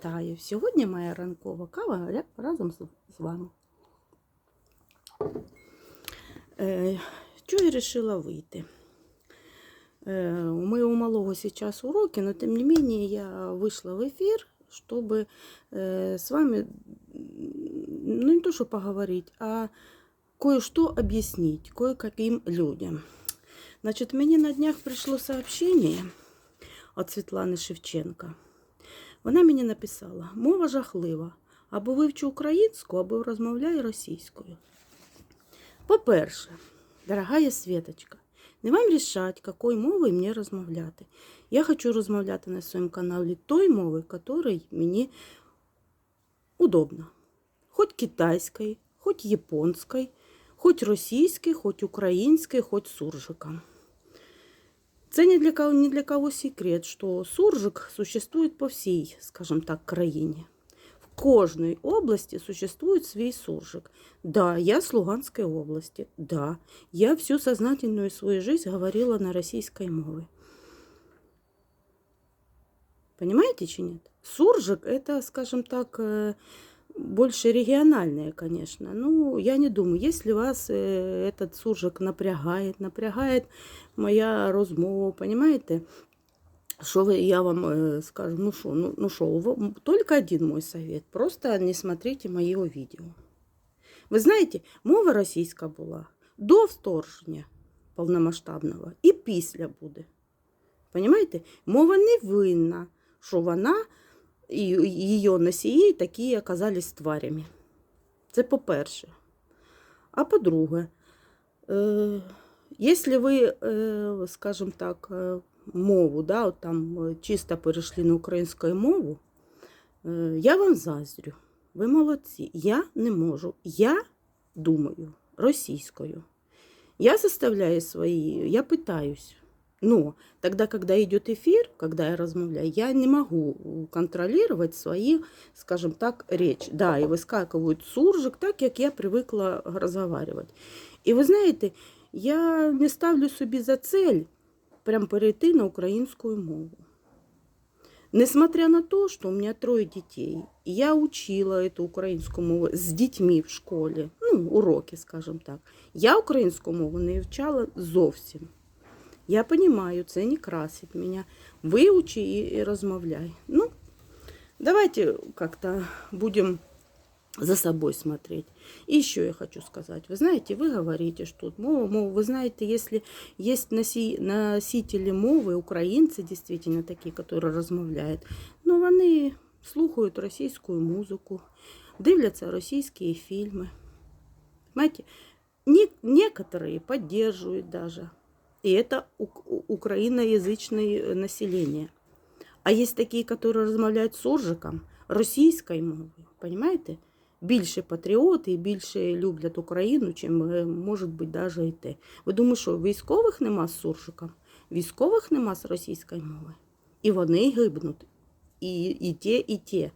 Вітаю! Сьогодні моя ранкова кава ря- разом з, з вами. Е, чого я вирішила вийти? Е, у моего малого сейчас уроки, но тем не менее я вышла в эфир, чтобы э, с вами, м, ну не то что поговорить, а кое-что объяснить кое-каким людям. Значит, мне на днях пришло сообщение от Світлани Шевченка. вона мені написала: мова жахлива. Або вивчу українську, або розмовляй російською. По-перше, дорогая Светочка, не вам рішать, якою мовою мені розмовляти. Я хочу розмовляти на своєму каналі той мови, якої мені удобно. Хоч китайською, хоч японською, хоч російською, хоч українською, хоч суржиком. Це не для кого, не для кого секрет, що суржик существует по всій, скажем так, країні. В кожній області существует свій суржик. Да, я с Луганской области. Да, я всю сознательную свою жизнь говорила на российской мове. Понимаете, чи нет? Суржик это, скажем так, э, больше региональное, конечно. Ну, я не думаю, если вас э, этот суржик напрягает, напрягает моя розмова, понимаете? Что вы, я вам э, скажу, ну что, ну, ну шо, в- только один мой совет. Просто не смотрите мои видео. Ви знаєте, мова російська була до вторження повномасштабного і після буде. Понимаєте? Мова не винна, що вона і її носії такі оказались тварями. Це по-перше. А по-друге, е, якщо ви, е, скажімо так, е, мову, да, от там е, чисто перейшли на українську мову, я вам заздрю. Ви молодці. Я не можу. Я думаю російською. Я составляю свои, я пытаюсь. Но тогда, когда идет эфир, когда я размовляю, я не могу контролировать свои, скажем так, речь. Да, и выскакивают суржик, так как я привыкла разговаривать. І ви знаєте, я не ставлю собі за цель прям перейти на українську мову. Несмотря на то, что у меня трое детей, и я учила эту украинскую мову с детьми в школе, ну, уроки, скажем так, я українську мову не вивчала зовсім. Я понимаю, це не красить меня. Выучи и, и размовляй. Ну, давайте как-то будем за собой смотреть. И еще я хочу сказать. Вы знаете, вы говорите, что мова, мова, вы знаете, если есть носи, носители мовы, украинцы действительно такие, которые розмовляють, ну вони слухають російську музику, дивляться російські фільми. Понимаете, не, некоторые поддерживают даже. И это ук- у- украиноязычное население. А есть такие, которые розмовляють суржиком, російською мовою. Понимаєте? Більше патріоти і більше люблять Україну, чим е, може бути навіть і те. Ви думаєте, що військових нема з суржиком? Військових нема з російської мови. І вони гибнуть. І, і те, і те.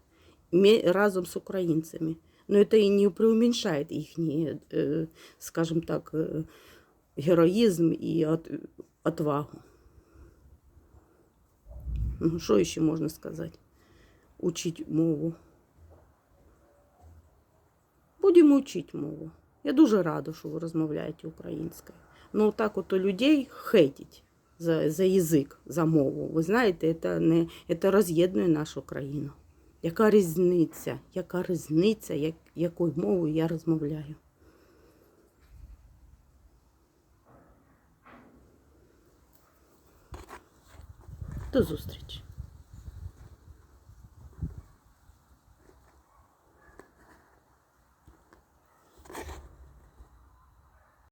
Ме- разом з українцями. Но це і не преуменьшає їхній, е, скажімо так, е, героїзм і отвагу. Ну, що ще можна сказати? Учить мову. Будемо вчити мову. Я дуже рада, що ви розмовляєте українською. Ну, так от людей хейтить за, за язик, за мову. Ви знаєте, це, не, це роз'єднує нашу країну. Яка різниця? Яка різниця, як, якою мовою я розмовляю? До зустрічі!